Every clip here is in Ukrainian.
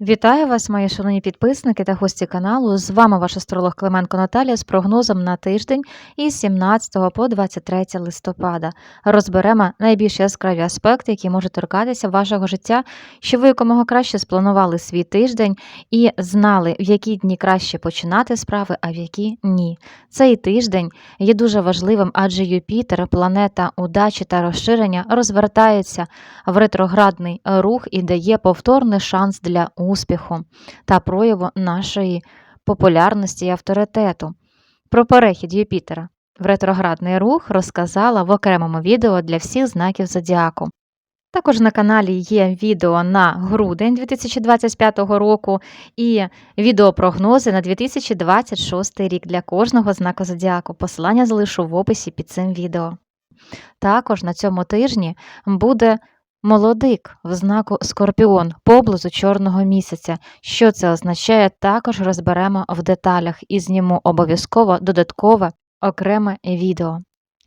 Вітаю вас, мої шановні підписники та гості каналу. З вами ваш астролог Клименко Наталія з прогнозом на тиждень із 17 по 23 листопада. Розберемо найбільш яскраві аспекти, які можуть торкатися вашого життя, щоб ви якомога краще спланували свій тиждень і знали, в які дні краще починати справи, а в які ні. Цей тиждень є дуже важливим, адже Юпітер, планета удачі та розширення, розвертається в ретроградний рух і дає повторний шанс для успіху та прояву нашої популярності і авторитету. Про перехід Юпітера в ретроградний рух розказала в окремому відео для всіх знаків зодіаку. Також на каналі є відео на грудень 2025 року і відеопрогнози на 2026 рік для кожного знаку зодіаку. Посилання залишу в описі під цим відео. Також на цьому тижні буде молодик в знаку Скорпіон поблизу чорного місяця. Що це означає, також розберемо в деталях і зніму обов'язково додаткове окреме відео.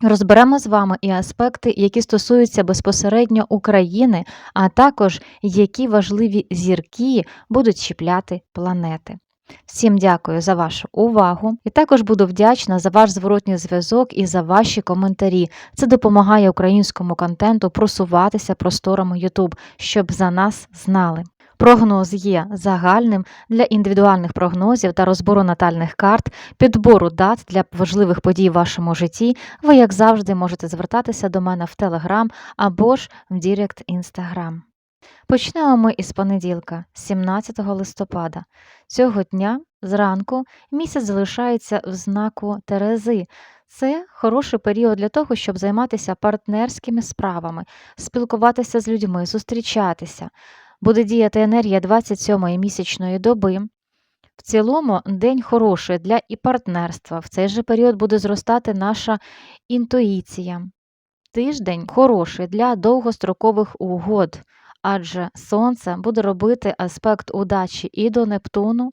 Розберемо з вами і аспекти, які стосуються безпосередньо України, а також які важливі зірки будуть чіпляти планети. Всім дякую за вашу увагу і також буду вдячна за ваш зворотній зв'язок і за ваші коментарі. Це допомагає українському контенту просуватися просторами YouTube, щоб за нас знали. Прогноз є загальним для індивідуальних прогнозів та розбору натальних карт, підбору дат для важливих подій в вашому житті. Ви, як завжди, можете звертатися до мене в Telegram або ж в Дірект Instagram. Почнемо ми із понеділка, 17 листопада. Цього дня зранку місяць залишається в знаку Терези. Це хороший період для того, щоб займатися партнерськими справами, спілкуватися з людьми, зустрічатися. Буде діяти енергія 27-ї місячної доби. В цілому день хороший для і партнерства. В цей же період буде зростати наша інтуїція. Тиждень хороший для довгострокових угод адже Сонце буде робити аспект удачі і до Нептуну,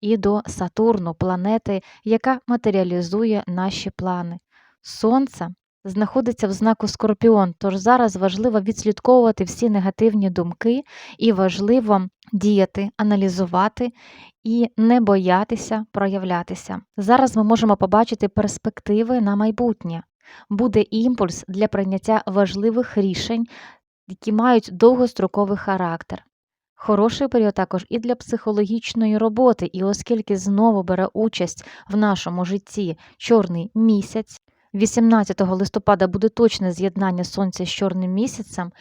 і до Сатурну, планети, яка матеріалізує наші плани. Сонце знаходиться в знаку Скорпіон, тож зараз важливо відслідковувати всі негативні думки і важливо діяти, аналізувати і не боятися проявлятися. Зараз ми можемо побачити перспективи на майбутнє. Буде імпульс для прийняття важливих рішень які мають довгостроковий характер. Хороший період також і для психологічної роботи, і оскільки знову бере участь в нашому житті чорний місяць, 18 листопада буде точне з'єднання сонця з чорним місяцем,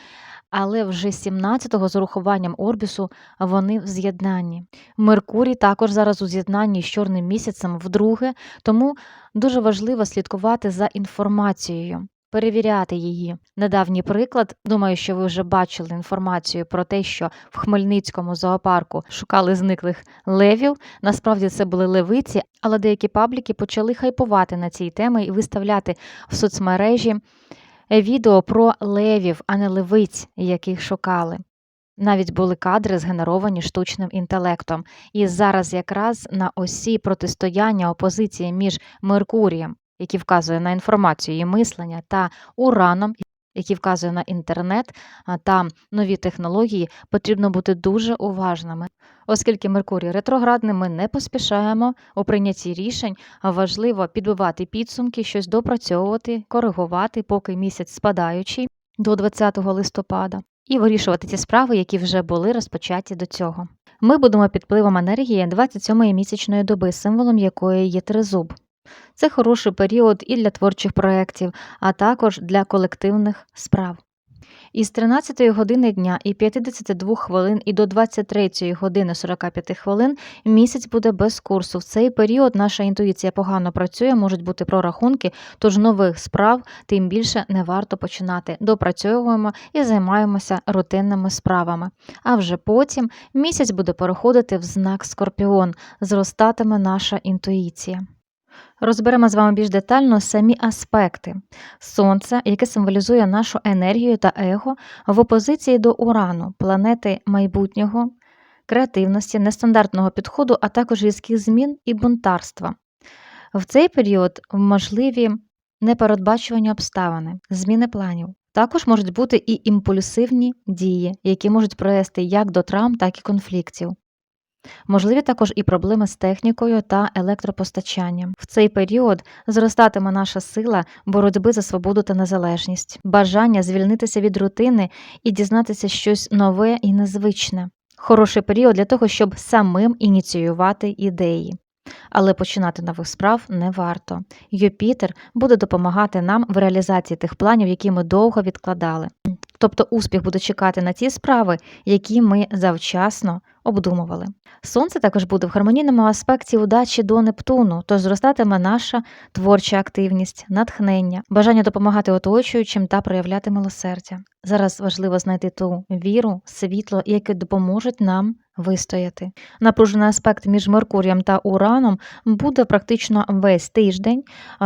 але вже 17-го з урахуванням Орбісу вони в з'єднанні. Меркурій також зараз у з'єднанні з чорним місяцем вдруге, тому дуже важливо слідкувати за інформацією перевіряти її. Недавній приклад, думаю, що ви вже бачили інформацію про те, що в Хмельницькому зоопарку шукали зниклих левів. Насправді це були левиці, але деякі пабліки почали хайпувати на цій темі і виставляти в соцмережі відео про левів, а не левиць, яких шукали. Навіть були кадри згенеровані штучним інтелектом, і зараз якраз на осі протистояння опозиції між Меркурієм який вказує на інформацію і мислення, та ураном, який вказує на інтернет та нові технології, потрібно бути дуже уважними. Оскільки Меркурій ретроградний, ми не поспішаємо у прийнятті рішень, важливо підбивати підсумки, щось допрацьовувати, коригувати, поки місяць спадаючий до 20 листопада, і вирішувати ті справи, які вже були розпочаті до цього. Ми будемо під впливом енергії 27-ї місячної доби, символом якої є тризуб. Це хороший період і для творчих проєктів, а також для колективних справ. Із 13 години дня і 52 хвилин і до 23 години 45 хвилин місяць буде без курсу. В цей період наша інтуїція погано працює, можуть бути прорахунки, тож нових справ тим більше не варто починати. Допрацьовуємо і займаємося рутинними справами. А вже потім місяць буде переходити в знак Скорпіон, зростатиме наша інтуїція. Розберемо з вами більш детально самі аспекти Сонце, яке символізує нашу енергію та его в опозиції до Урану, планети майбутнього, креативності, нестандартного підходу, а також різких змін і бунтарства. В цей період можливі непередбачувані обставини, зміни планів. Також можуть бути і імпульсивні дії, які можуть привести як до травм, так і конфліктів. Можливі також і проблеми з технікою та електропостачанням. В цей період зростатиме наша сила боротьби за свободу та незалежність, бажання звільнитися від рутини і дізнатися щось нове і незвичне. Хороший період для того, щоб самим ініціювати ідеї. Але починати нових справ не варто. Юпітер буде допомагати нам в реалізації тих планів, які ми довго відкладали. Тобто успіх буде чекати на ті справи, які ми завчасно обдумували. Сонце також буде в гармонійному аспекті удачі до Нептуну, тож зростатиме наша творча активність, натхнення, бажання допомагати оточуючим та проявляти милосердя. Зараз важливо знайти ту віру, світло, яке допоможуть нам вистояти. Напружений аспект між Меркурієм та Ураном буде практично весь тиждень,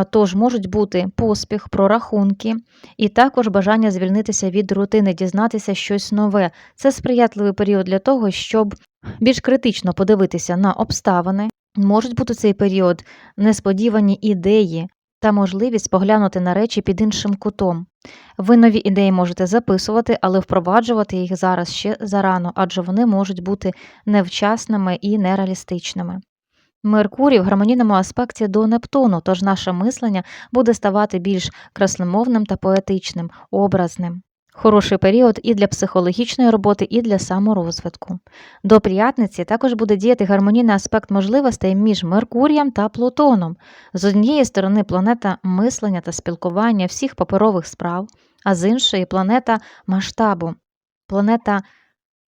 тож можуть бути поспіх, прорахунки і також бажання звільнитися від рутини, дізнатися щось нове. Це сприятливий період для того, щоб більш критично подивитися на обставини. Можуть бути цей період несподівані ідеї та можливість поглянути на речі під іншим кутом. Ви нові ідеї можете записувати, але впроваджувати їх зараз ще зарано, адже вони можуть бути невчасними і нереалістичними. Меркурій в гармонійному аспекті до Нептуну, тож наше мислення буде ставати більш красномовним та поетичним, образним. Хороший період і для психологічної роботи, і для саморозвитку. До п'ятниці також буде діяти гармонійний аспект можливостей між Меркурієм та Плутоном. З однієї сторони планета мислення та спілкування всіх паперових справ, а з іншої планета масштабу, планета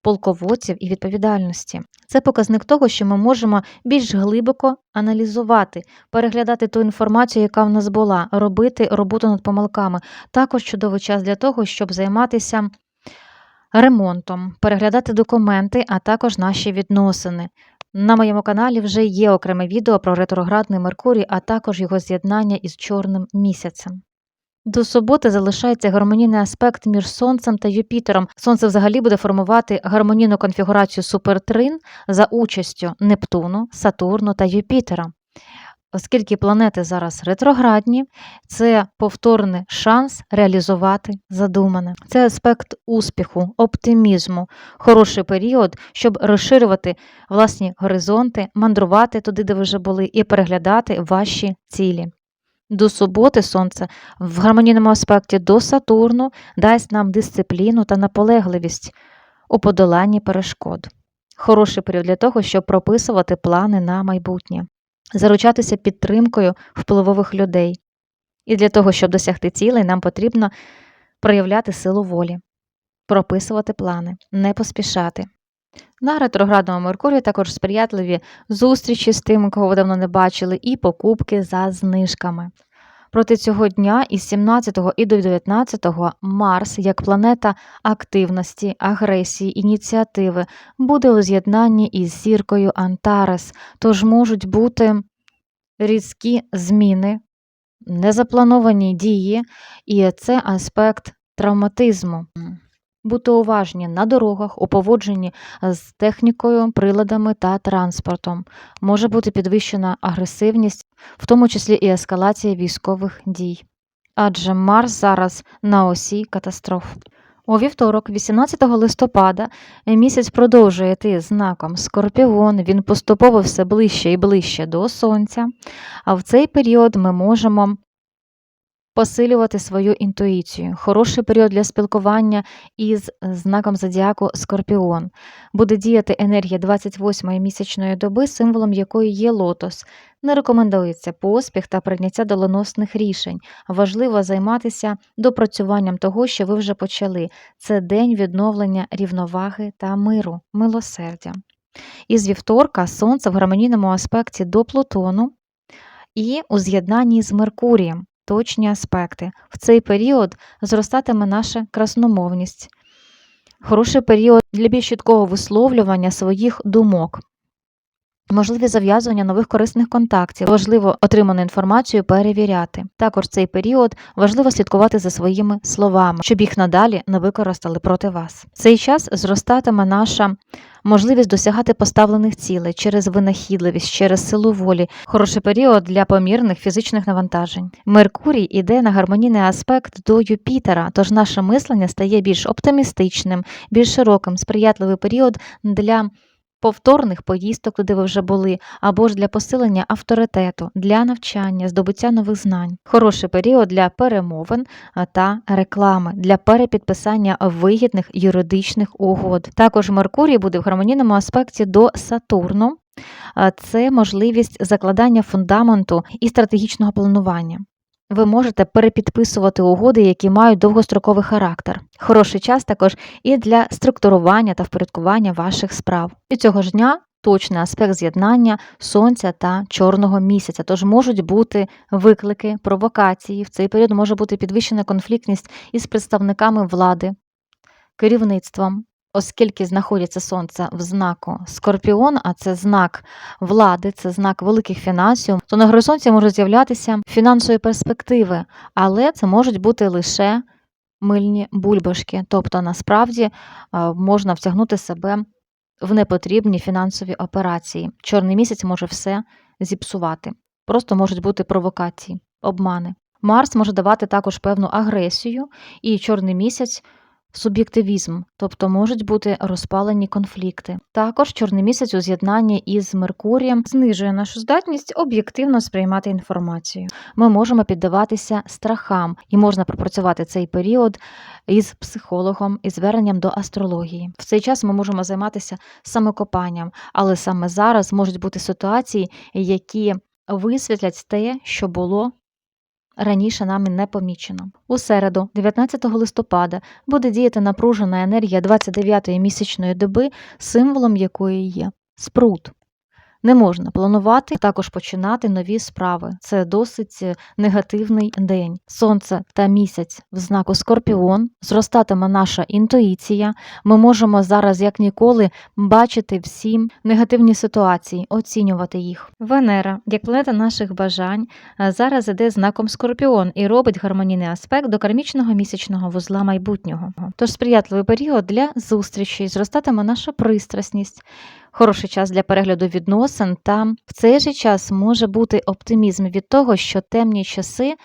полководців і відповідальності. Це показник того, що ми можемо більш глибоко аналізувати, переглядати ту інформацію, яка в нас була, робити роботу над помилками. Також чудовий час для того, щоб займатися ремонтом, переглядати документи, а також наші відносини. На моєму каналі вже є окреме відео про ретроградний Меркурій, а також його з'єднання із чорним місяцем. До суботи залишається гармонійний аспект між Сонцем та Юпітером. Сонце взагалі буде формувати гармонійну конфігурацію супертрин за участю Нептуну, Сатурну та Юпітера. Оскільки планети зараз ретроградні, це повторний шанс реалізувати задумане. Це аспект успіху, оптимізму, хороший період, щоб розширювати власні горизонти, мандрувати туди, де ви вже були, і переглядати ваші цілі. До суботи сонце в гармонійному аспекті до Сатурну дасть нам дисципліну та наполегливість у подоланні перешкод. Хороший період для того, щоб прописувати плани на майбутнє, заручатися підтримкою впливових людей. І для того, щоб досягти цілей, нам потрібно проявляти силу волі, прописувати плани, не поспішати. На ретроградному Меркурію також сприятливі зустрічі з тими, кого ви давно не бачили, і покупки за знижками. Проти цього дня із 17 і до 19 Марс, як планета активності, агресії, ініціативи, буде у з'єднанні із зіркою Антарес, тож можуть бути різкі зміни, незаплановані дії, і це аспект травматизму. Бути уважні на дорогах, у поводженні з технікою, приладами та транспортом. Може бути підвищена агресивність, в тому числі і ескалація військових дій. Адже Марс зараз на осі катастроф. У вівторок, 18 листопада, місяць продовжує йти знаком Скорпіон, він поступово все ближче і ближче до Сонця, а в цей період ми можемо посилювати свою інтуїцію. Хороший період для спілкування із знаком зодіаку Скорпіон. Буде діяти енергія 28-ї місячної доби, символом якої є лотос. Не рекомендується поспіх та прийняття доленосних рішень. Важливо займатися допрацюванням того, що ви вже почали. Це день відновлення рівноваги та миру, милосердя. Із вівторка сонце в гармонійному аспекті до Плутону і у з'єднанні з Меркурієм точні аспекти. В цей період зростатиме наша красномовність, хороший період для більш чіткого висловлювання своїх думок. Можливі зав'язування нових корисних контактів, важливо отриману інформацію перевіряти. Також цей період важливо слідкувати за своїми словами, щоб їх надалі не використали проти вас. Цей час зростатиме наша можливість досягати поставлених цілей через винахідливість, через силу волі, хороший період для помірних фізичних навантажень. Меркурій іде на гармонійний аспект до Юпітера, тож наше мислення стає більш оптимістичним, більш широким, сприятливий період для повторних поїздок, туди ви вже були, або ж для посилення авторитету, для навчання, здобуття нових знань. Хороший період для перемовин та реклами, для перепідписання вигідних юридичних угод. Також Меркурій буде в гармонійному аспекті до Сатурну. Це можливість закладання фундаменту і стратегічного планування. Ви можете перепідписувати угоди, які мають довгостроковий характер. Хороший час також і для структурування та впорядкування ваших справ. І цього ж дня точний аспект з'єднання сонця та чорного місяця. Тож можуть бути виклики, провокації. В цей період може бути підвищена конфліктність із представниками влади, керівництвом. Оскільки знаходиться сонце в знаку Скорпіон, а це знак влади, це знак великих фінансів, то на горизонті можуть з'являтися фінансові перспективи, але це можуть бути лише мильні бульбашки. Тобто, насправді е, можна втягнути себе в непотрібні фінансові операції. Чорний місяць може все зіпсувати. Просто можуть бути провокації, обмани. Марс може давати також певну агресію, і чорний місяць суб'єктивізм, тобто можуть бути розпалені конфлікти. Також чорний місяць у з'єднанні із Меркурієм знижує нашу здатність об'єктивно сприймати інформацію. Ми можемо піддаватися страхам, і можна пропрацювати цей період із психологом і зверненням до астрології. В цей час ми можемо займатися самокопанням, але саме зараз можуть бути ситуації, які висвітлять те, що було раніше нами не помічено. У середу, 19 листопада, буде діяти напружена енергія 29-ї місячної доби, символом якої є спрут. Не можна планувати, також починати нові справи. Це досить е, негативний день. Сонце та місяць в знаку Скорпіон, зростатиме наша інтуїція. Ми можемо зараз, як ніколи, бачити всі негативні ситуації, оцінювати їх. Венера, як планета наших бажань, е, зараз іде знаком Скорпіон і робить гармонійний аспект до кармічного місячного вузла майбутнього. Тож сприятливий період для зустрічей, зростатиме наша пристрасність. Хороший час для перегляду відносин, та в цей же час може бути оптимізм від того, що темні часи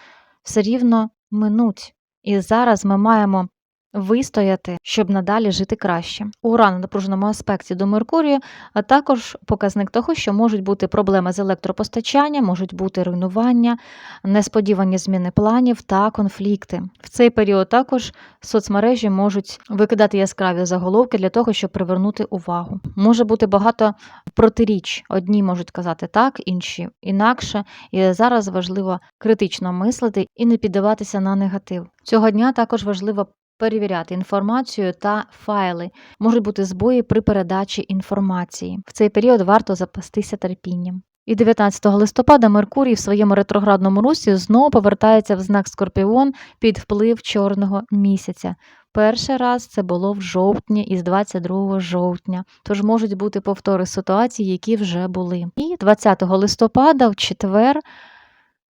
все рівно минуть. І зараз ми маємо вистояти, щоб надалі жити краще. Уран на напруженому аспекті до Меркурія, а також показник того, що можуть бути проблеми з електропостачанням, можуть бути руйнування, несподівані зміни планів та конфлікти. В цей період також соцмережі можуть викидати яскраві заголовки для того, щоб привернути увагу. Може бути багато протиріч. Одні можуть казати так, інші інакше. І зараз важливо критично мислити і не піддаватися на негатив. Цього дня також важливо перевіряти інформацію та файли. Можуть бути збої при передачі інформації. В цей період варто запастися терпінням. І 19 листопада Меркурій в своєму ретроградному русі знову повертається в знак Скорпіон під вплив чорного місяця. Перший раз це було в жовтні із 22 жовтня, тож можуть бути повтори ситуацій, які вже були. І 20 листопада, в четвер,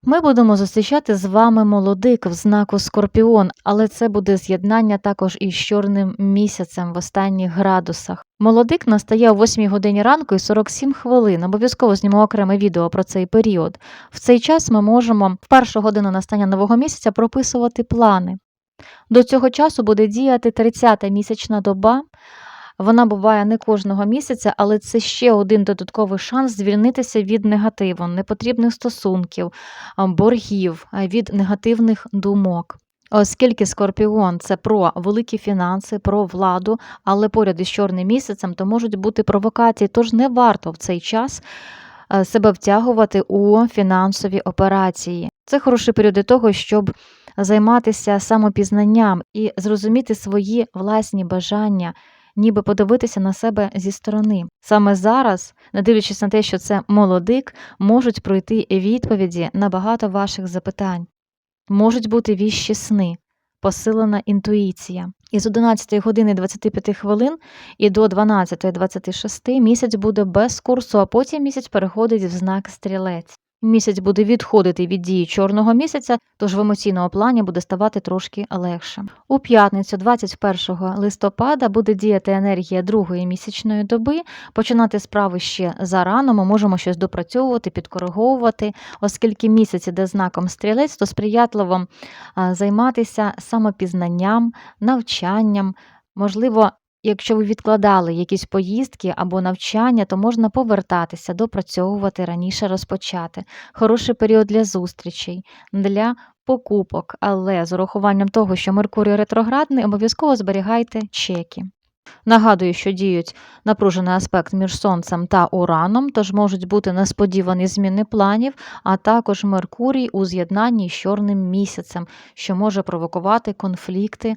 ми будемо зустрічати з вами молодик в знаку Скорпіон, але це буде з'єднання також із чорним місяцем в останніх градусах. Молодик настає о 8 годині ранку і 47 хвилин. Обов'язково зніму окреме відео про цей період. В цей час ми можемо в першу годину настання нового місяця прописувати плани. До цього часу буде діяти 30-та місячна доба. Вона буває не кожного місяця, але це ще один додатковий шанс звільнитися від негативу, непотрібних стосунків, боргів, від негативних думок. Оскільки Скорпіон це про великі фінанси, про владу, але поряд із чорним місяцем, то можуть бути провокації, тож не варто в цей час себе втягувати у фінансові операції. Це хороший період для того, щоб займатися самопізнанням і зрозуміти свої власні бажання, ніби подивитися на себе зі сторони. Саме зараз, не дивлячись на те, що це молодик, можуть пройти відповіді на багато ваших запитань. Можуть бути віщі сни, посилена інтуїція. Із 11 години 25 хвилин і до 12.26 місяць буде без курсу, а потім місяць переходить в знак стрілець. Місяць буде відходити від дії чорного місяця, тож в емоційному плані буде ставати трошки легше. У п'ятницю, 21 листопада, буде діяти енергія другої місячної доби. Починати справи ще зарано. Ми можемо щось допрацьовувати, підкориговувати, оскільки місяць іде знаком стрілець, то сприятливо займатися самопізнанням, навчанням, можливо, Якщо ви відкладали якісь поїздки або навчання, то можна повертатися, допрацьовувати раніше розпочати. Хороший період для зустрічей, для покупок, але з урахуванням того, що Меркурій ретроградний, обов'язково зберігайте чеки. Нагадую, що діють напружений аспект між Сонцем та Ураном, тож можуть бути несподівані зміни планів, а також Меркурій у з'єднанні з чорним місяцем, що може провокувати конфлікти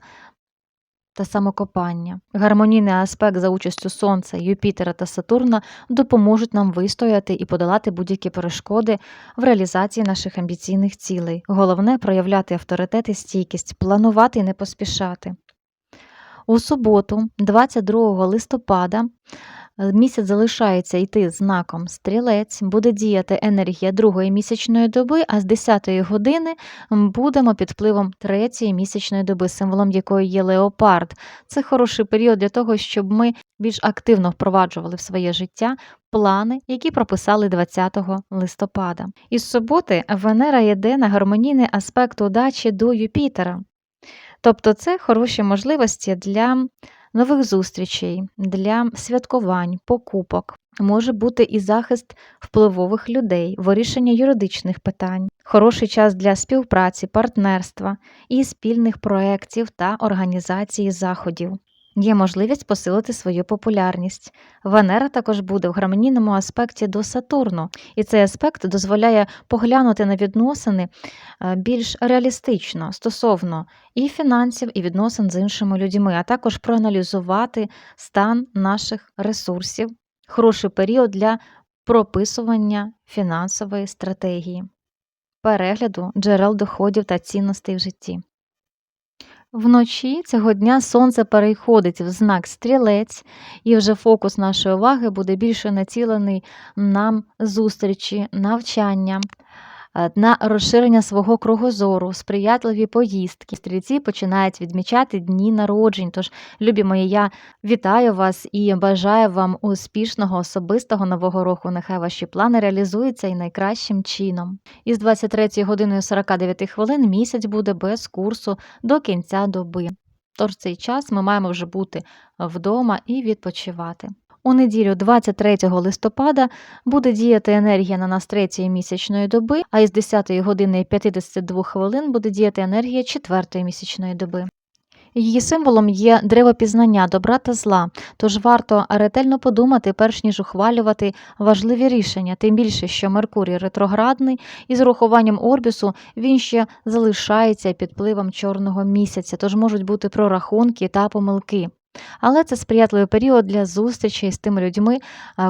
та самокопання. Гармонійний аспект за участю Сонця, Юпітера та Сатурна допоможуть нам вистояти і подолати будь-які перешкоди в реалізації наших амбіційних цілей. Головне проявляти авторитет і стійкість, планувати і не поспішати. У суботу, 22 листопада, місяць залишається йти знаком стрілець, буде діяти енергія другої місячної доби, а з 10-ї години будемо під впливом третьої місячної доби, символом якої є леопард. Це хороший період для того, щоб ми більш активно впроваджували в своє життя плани, які прописали 20 листопада. Із суботи Венера йде на гармонійний аспект удачі до Юпітера. Тобто це хороші можливості для нових зустрічей, для святкувань, покупок. Може бути і захист впливових людей, вирішення юридичних питань, хороший час для співпраці, партнерства і спільних проєктів та організації заходів. Є можливість посилити свою популярність. Венера також буде в гармонійному аспекті до Сатурну, і цей аспект дозволяє поглянути на відносини е, більш реалістично стосовно і фінансів, і відносин з іншими людьми, а також проаналізувати стан наших ресурсів, хороший період для прописування фінансової стратегії, перегляду джерел доходів та цінностей в житті. Вночі цього дня сонце переходить в знак стрілець, і вже фокус нашої уваги буде більше націлений на зустрічі, навчання, на розширення свого кругозору, сприятливі поїздки. Стрільці починають відмічати дні народжень. Тож, любі мої, я вітаю вас і бажаю вам успішного особистого нового року. Нехай ваші плани реалізуються і найкращим чином. Із 23 годиною 49 хвилин місяць буде без курсу до кінця доби. Тож цей час ми маємо вже бути вдома і відпочивати. У неділю 23 листопада буде діяти енергія на нас третьої місячної доби, а із 10 години і 52 хвилин буде діяти енергія четвертої місячної доби. Її символом є древо пізнання добра та зла, тож варто ретельно подумати, перш ніж ухвалювати важливі рішення, тим більше, що Меркурій ретроградний, і з урахуванням орбісу він ще залишається під впливом чорного місяця, тож можуть бути прорахунки та помилки. Але це сприятливий період для зустрічей з тими людьми,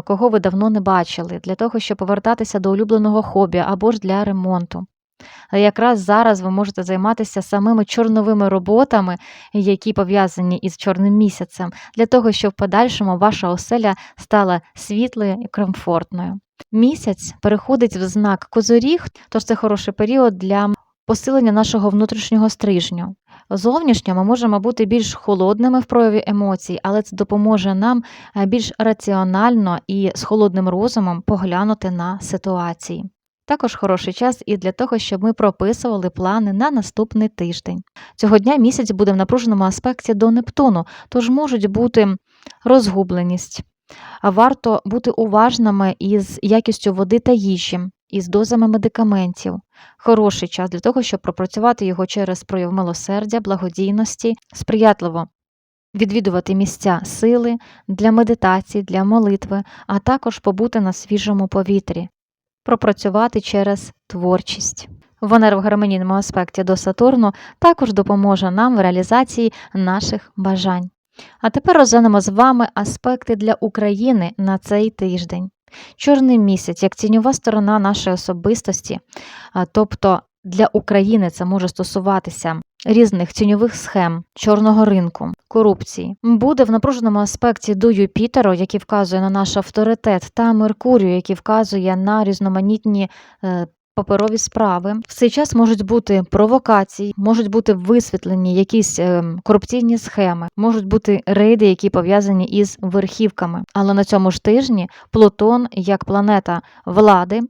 кого ви давно не бачили, для того, щоб повертатися до улюбленого хобі або ж для ремонту. Якраз зараз ви можете займатися самими чорновими роботами, які пов'язані із чорним місяцем, для того, щоб в подальшому ваша оселя стала світлою і комфортною. Місяць переходить в знак козоріг, тож це хороший період для посилення нашого внутрішнього стрижню. Зовнішньо ми можемо бути більш холодними в прояві емоцій, але це допоможе нам е, більш раціонально і з холодним розумом поглянути на ситуації. Також хороший час і для того, щоб ми прописували плани на наступний тиждень. Цього дня місяць буде в напруженому аспекті до Нептуну, тож можуть бути розгубленість. Варто бути уважними із якістю води та їжі, із дозами медикаментів. Хороший час для того, щоб пропрацювати його через прояв милосердя, благодійності, сприятливо відвідувати місця сили для медитації, для молитви, а також побути на свіжому повітрі, пропрацювати через творчість. Венера в гармонійному аспекті до Сатурну також допоможе нам в реалізації наших бажань. А тепер розглянемо з вами аспекти для України на цей тиждень. Чорний місяць як тіньова сторона нашої особистості, тобто для України це може стосуватися різних тіньових схем, чорного ринку, корупції. Буде в напруженому аспекті до Юпітеру, який вказує на наш авторитет, та Меркурію, який вказує на різноманітні. Паперові справи в цей час можуть бути провокації, можуть бути висвітлені якісь е, корупційні схеми, можуть бути рейди, які пов'язані із верхівками. Але на цьому ж тижні Плутон, як планета влади,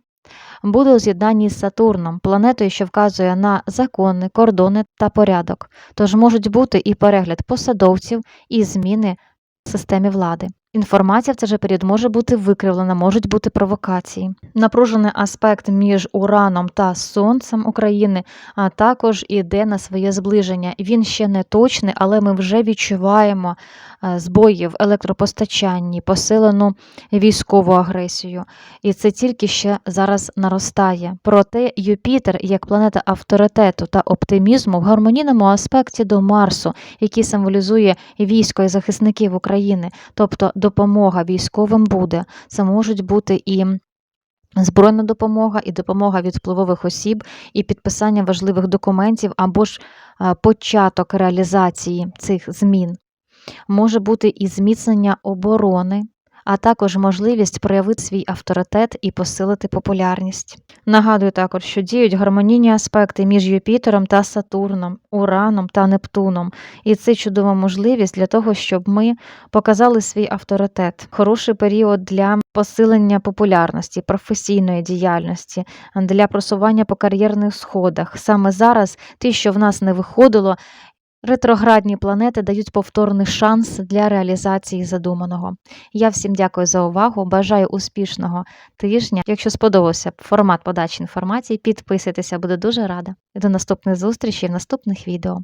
буде у з'єднанні з Сатурном, планетою, що вказує на закони, кордони та порядок. Тож можуть бути і перегляд посадовців, і зміни системі влади. Інформація в цей же період може бути викривлена, можуть бути провокації. Напружений аспект між Ураном та Сонцем України а також іде на своє зближення. Він ще не точний, але ми вже відчуваємо е, збої в електропостачанні, посилену військову агресію. І це тільки ще зараз наростає. Проте Юпітер, як планета авторитету та оптимізму, в гармонійному аспекті до Марсу, який символізує військо і захисників України, тобто допомога військовим буде. Це можуть бути і збройна допомога, і допомога від впливових осіб, і підписання важливих документів або ж е, початок реалізації цих змін. Може бути і зміцнення оборони, а також можливість проявити свій авторитет і посилити популярність. Нагадую також, що діють гармонійні аспекти між Юпітером та Сатурном, Ураном та Нептуном, і це чудова можливість для того, щоб ми показали свій авторитет. Хороший період для посилення популярності, професійної діяльності, для просування по кар'єрних сходах. Саме зараз ті, що в нас не виходило, Ретроградні планети дають повторний шанс для реалізації задуманого. Я всім дякую за увагу. Бажаю успішного тижня. Якщо сподобався формат подачі інформації, підписуйтеся, буду дуже рада. До наступних зустрічей в наступних відео.